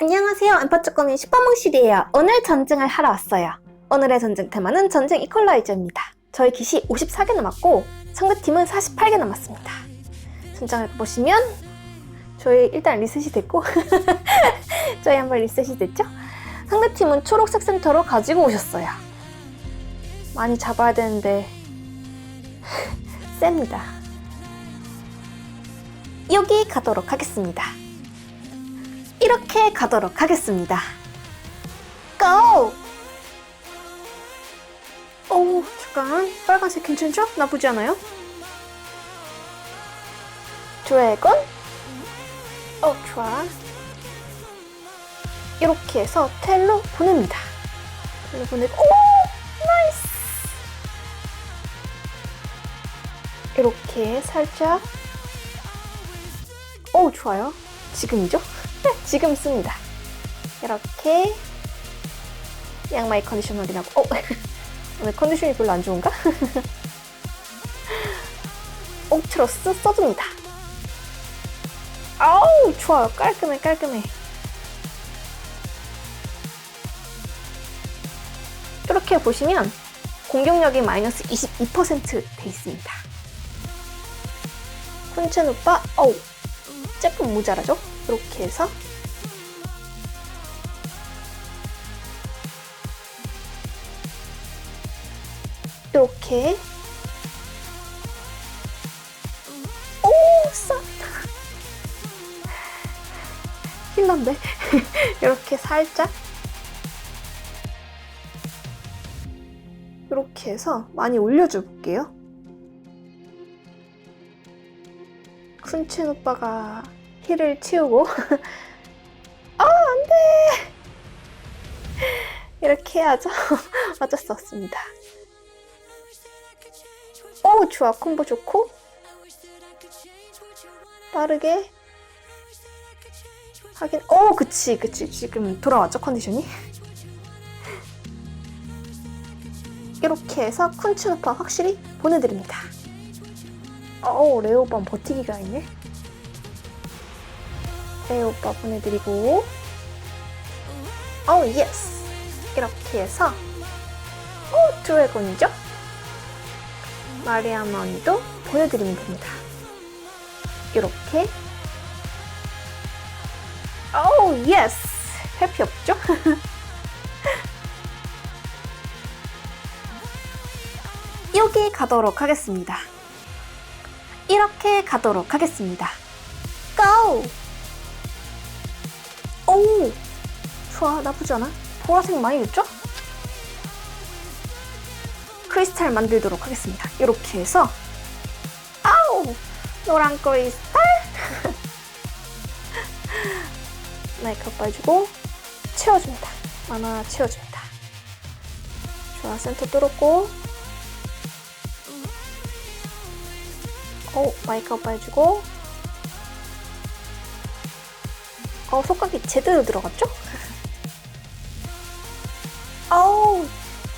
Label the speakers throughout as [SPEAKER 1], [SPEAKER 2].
[SPEAKER 1] 안녕하세요. 안파쭈꾸미 슈퍼몽실이에요. 오늘 전쟁을 하러 왔어요. 오늘의 전쟁 테마는 전쟁 이퀄라이저입니다. 저희 깃이 54개 남았고 상대팀은 48개 남았습니다. 전장을 보시면 저희 일단 리셋이 됐고 저희 한번 리셋이 됐죠? 상대팀은 초록색 센터로 가지고 오셨어요. 많이 잡아야 되는데 셉니다. 여기 가도록 하겠습니다. 이렇게 가도록 하겠습니다. 고! 오, 잠깐. 빨간색 괜찮죠? 나쁘지 않아요? 드래곤? 어, 좋아. 이렇게 해서 텔로 보냅니다. 텔로 보내고, 오! 나이스! 이렇게 살짝. 오, 좋아요. 지금이죠? 지금 씁니다. 이렇게 양말 컨디셔너리라고. 어, 오늘 컨디션이 별로 안 좋은가? 옥트러스 써줍니다. 아우 좋아요. 깔끔해 깔끔해. 이렇게 보시면 공격력이 마이너스 22%돼 있습니다. 쿤첸 오빠, 어우, 조금 모자라죠? 이렇게 해서 이렇게. 오 쌌다. 힐난데? 이렇게 살짝. 이렇게 해서 많이 올려줘 볼게요. 쿤첸 오빠가 힐을 치우고. 아 안돼! 이렇게 해야죠. 없습니다 오 좋아 콤보 좋고. 빠르게. 하긴 오 그치 그치. 지금 돌아왔죠 컨디션이? 이렇게 해서 쿤츠 오빠 확실히 보내드립니다. 오 레오반 버티기가 있네. 레오 오빠 보내드리고. 오 예스 이렇게 해서. 오 드래곤이죠 마리아마 언니도 보여드리면 됩니다. 이렇게 오 예스 회피 없죠? 여기 가도록 하겠습니다. 이렇게 가도록 하겠습니다. 고! 오! 좋아, 나쁘지 않아? 보라색 많이 줬죠? 크리스탈 만들도록 하겠습니다. 이렇게 해서 아우! 노란 크리스탈! 마이크업 빠주고 채워줍니다. 하나 채워줍니다. 좋아, 센터 뚫었고 오, 마이크업 빠주고 어, 속각이 제대로 들어갔죠? 어우,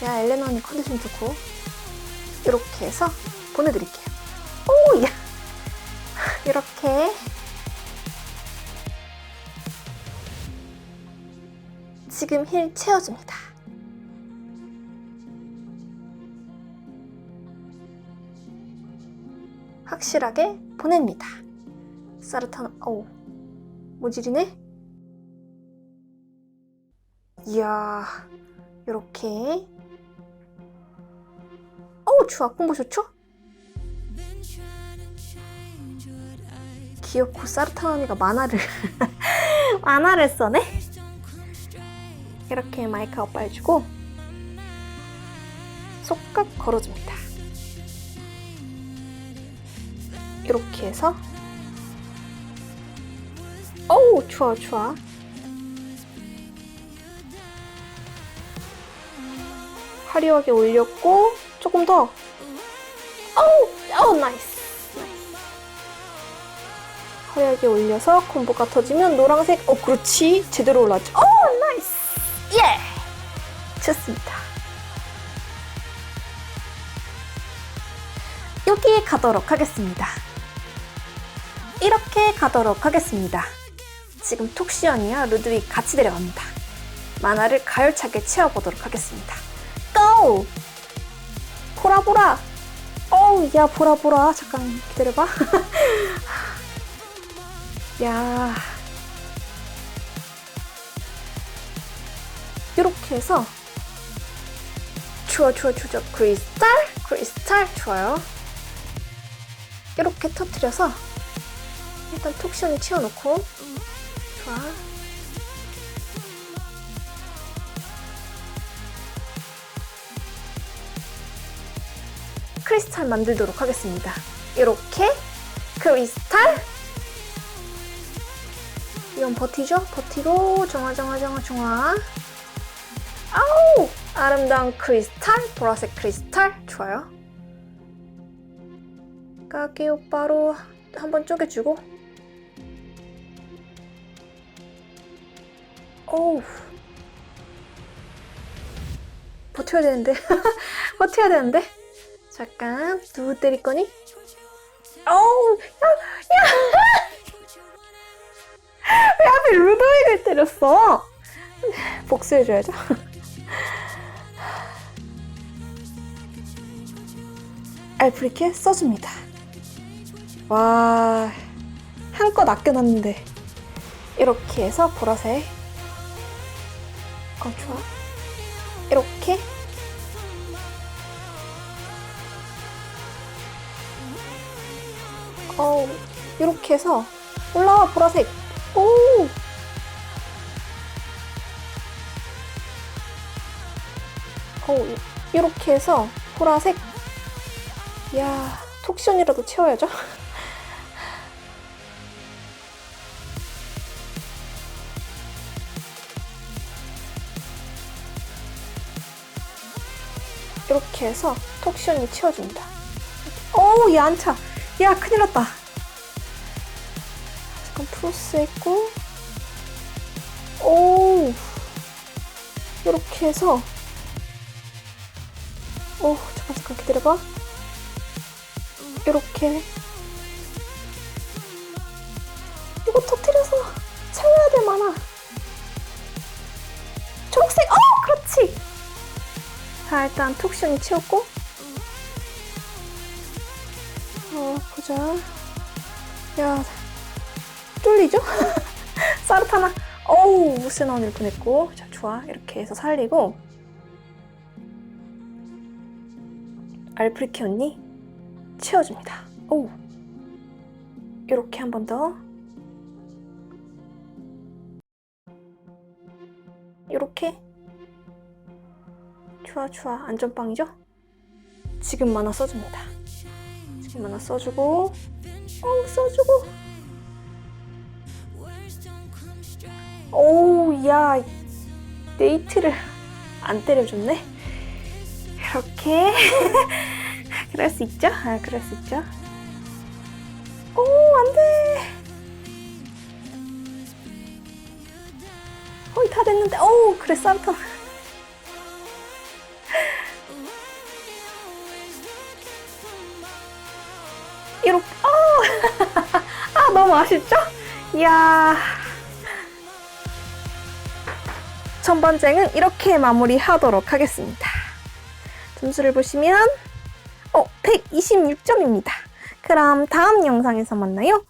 [SPEAKER 1] 야, 엘레나 언니 컨디션 좋고. 이렇게 해서 보내드릴게요. 오, 야. 이렇게. 지금 힐 채워줍니다. 확실하게 보냅니다. 사르탄, 어우, 모질이네? 이야, 이렇게. 어우, 좋아. 콤보 좋죠? 귀엽고 사르탄 언니가 만화를, 만화를 써네? 이렇게 마이크 아빠 해주고, 속각 걸어줍니다. 이렇게 해서, 어우, 좋아, 좋아. 화려하게 올렸고 조금 더. 어우 어우 나이스. 화려하게 올려서 콤보가 터지면 노란색 어 그렇지. 제대로 올라왔죠. 어 나이스. 예. 좋습니다. 여기에 가도록 하겠습니다. 이렇게 가도록 하겠습니다. 지금 톡시언이와 루드윅 같이 데려갑니다. 만화를 가열차게 채워보도록 하겠습니다. 고! 보라 보라! 어우 야 보라 보라 잠깐 기다려봐. 야 이렇게 해서 좋아 좋아 좋아 크리스탈 크리스탈 좋아요. 이렇게 터트려서 일단 톡션을 치워놓고 좋아 크리스탈 만들도록 하겠습니다. 이렇게 크리스탈. 이건 버티죠? 버티고 정화 정화 정화 정화. 아우! 아름다운 크리스탈 보라색 크리스탈. 좋아요. 까기 오빠로 한번 쪼개주고. 어우. 버텨야 되는데. 버텨야 되는데 잠깐 누구 때릴 거니? 어우 야야. 왜 하필 루도익을 때렸어? 복수해줘야죠. 알프리케 써줍니다. 와 한껏 아껴놨는데. 이렇게 해서 보라색. 어 좋아. 이렇게 어 이렇게 해서 올라와 보라색 오 어, 이렇게 해서 보라색 이야 톡션이라도 채워야죠 이렇게 해서 톡션이 채워줍니다. 오, 야, 안차. 야, 큰일 났다. 잠깐 프로스 했고. 오, 이렇게 해서. 오, 잠깐, 잠깐 기다려봐. 이렇게. 이거 터트려서 채워야 될 만화. 초록색, 어, 그렇지. 자, 일단 톡션이 치웠고. 자. 야, 쫄리죠? 사르타나. 어우, 무스나운을 보냈고. 자, 좋아. 이렇게 해서 살리고. 알프리키 언니 채워줍니다. 오. 이렇게 한 번 더. 이렇게 좋아 좋아 안전빵이죠? 지금 만화 써줍니다 지금 만화 써주고 어 써주고. 오야 네이트를 안 때려줬네? 이렇게. 그럴 수 있죠? 아 그럴 수 있죠? 오 안돼. 거의 다 됐는데. 오 그래 산타 너무 아쉽죠? 이야 전반쟁은 이렇게 마무리하도록 하겠습니다. 점수를 보시면 어 126점입니다. 그럼 다음 영상에서 만나요.